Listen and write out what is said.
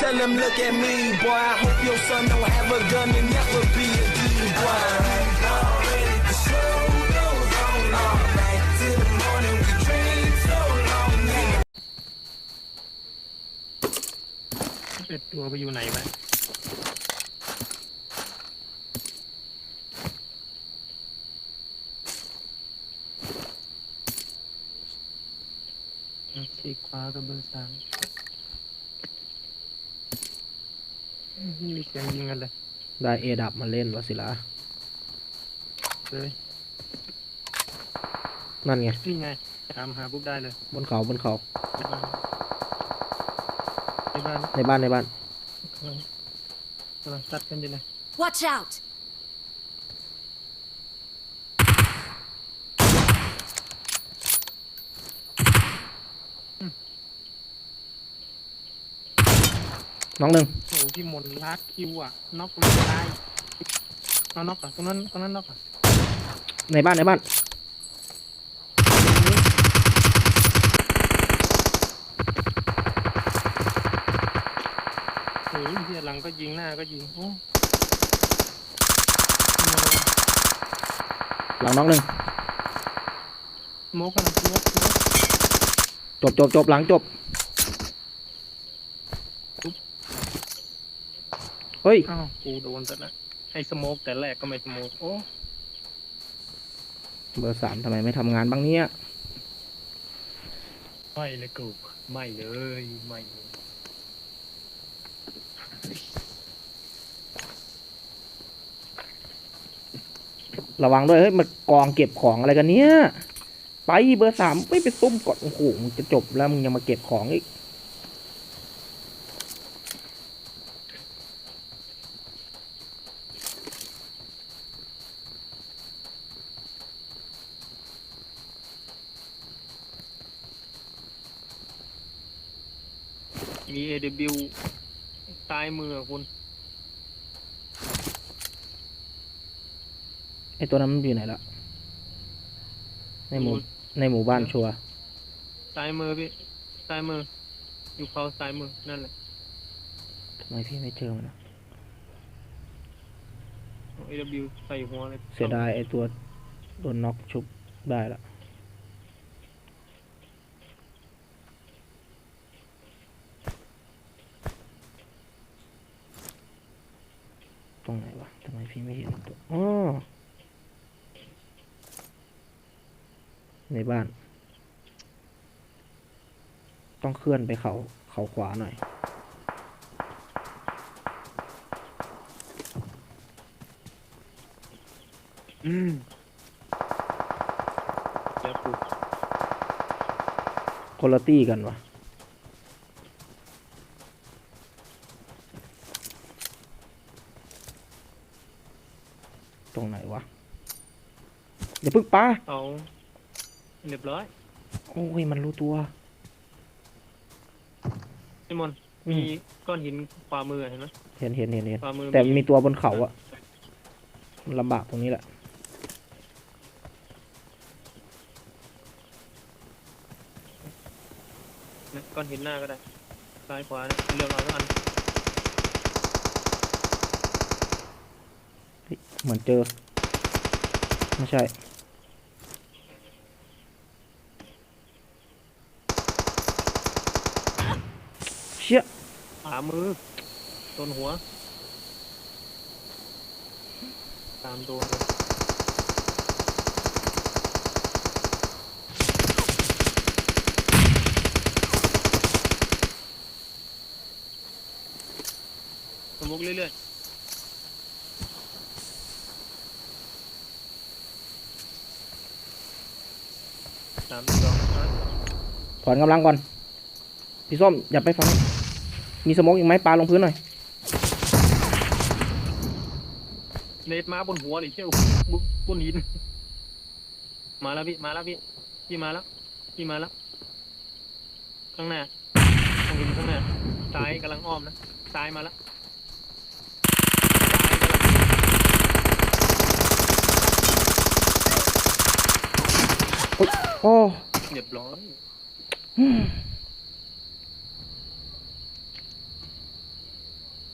tell him look at me, boy. I hope your son don't have a gun and never be a D, boy. Already the show goes on all night till the morning. We dream so long, nigga. เป็ดตัวไปอยู่ไหนไปฉีกขวากับเบอร์สาม อืมมีเสียงยิงกันเลยได้เอดับมาเล่นวะสิละเลยนั่นไง นี่ไงตามหาปุ๊บได้เลยบนเขาบนเขาในบ้านในบ้านในบ้านในบ้านกำลังกำลังตัดกันอยู่เลย Watch out! น้องหนึ่งโอ้โหพี่มนต์ลาดคิวอะน็อกเลยตายเอาน็อกอะตรงนั้นตรงนั้นน็อกอะในบ้านในบ้านโอ้ยเฮียหลังก็ยิงหน้าก็ยิงโอ้หลังน้องหนึ่งโมกันโมกจบจบจบหลังจบ เฮ้ย อ้าวกูโดนแต่ละให้สโมกแต่แรกก็ไม่สโมกโอ้เบอร์สามทำไมไม่ทำงานบ้างเนี่ย ไม่เลยกูไม่เลยไม่เลยระวังด้วยเฮ้ยมันกองเก็บของอะไรกันเนี่ย ไปเบอร์สามไม่ไปซุ่มกดโอ้โหมึงจะจบแล้วมึงยังมาเก็บของอีก มี AW ซ้ายมือคุณ ไอตัวนั้นมันอยู่ไหนละในหมู่ในหมู่บ้านชัวร์ซ้ายมือพี่ ซ้ายมือ อยู่เขาซ้ายมือ นั่นแหละ ทำไมพี่ไม่เจอมันอะเอา AW ใส่หัวเลย เสียดายไอตัวโดนน็อกชุบได้ละ ทำไมพี่ไม่เห็นตัวอ๋อในบ้าน ต้องเคลื่อนไปเขาเขาขวาหน่อย อืมเดี๋ยวกูคนละตี้กันวะ ตรงไหนวะอย่าพึ่งปาเอาเรียบร้อยโอ้ยมันรู้ตัวพี่มนต์อืมีมก้อนหินขวามือเห็นไหมเห็นเห็นเห็นเห็นขวามือแต่มีตัวบนเขาอะมันลำบากตรงนี้แหละนะก้อนหินหน้าก็ได้ซ้ายขวาเนี่ยเลือกเอาสักอัน เหมือนเจอ ไม่ใช่ เชี่ยขวามือต้นหัว ตามตัวเลยสมุกเรื่อยๆ สามสองห้าถอนกำลังก่อน พี่ส้มอย่าไปฟัง มีสโมกอีกไหมปลาลงพื้นหน่อยเนตมาบนหัวเลยเชี่ยวบบนหิน มาแล้วพี่ มาแล้วพี่ พี่มาแล้ว พี่มาแล้ว ข้างหน้าตรงหินข้างหน้า ซ้ายกำลังอ้อมนะ ซ้ายมาแล้ว โอ้เรียบร้อยอืม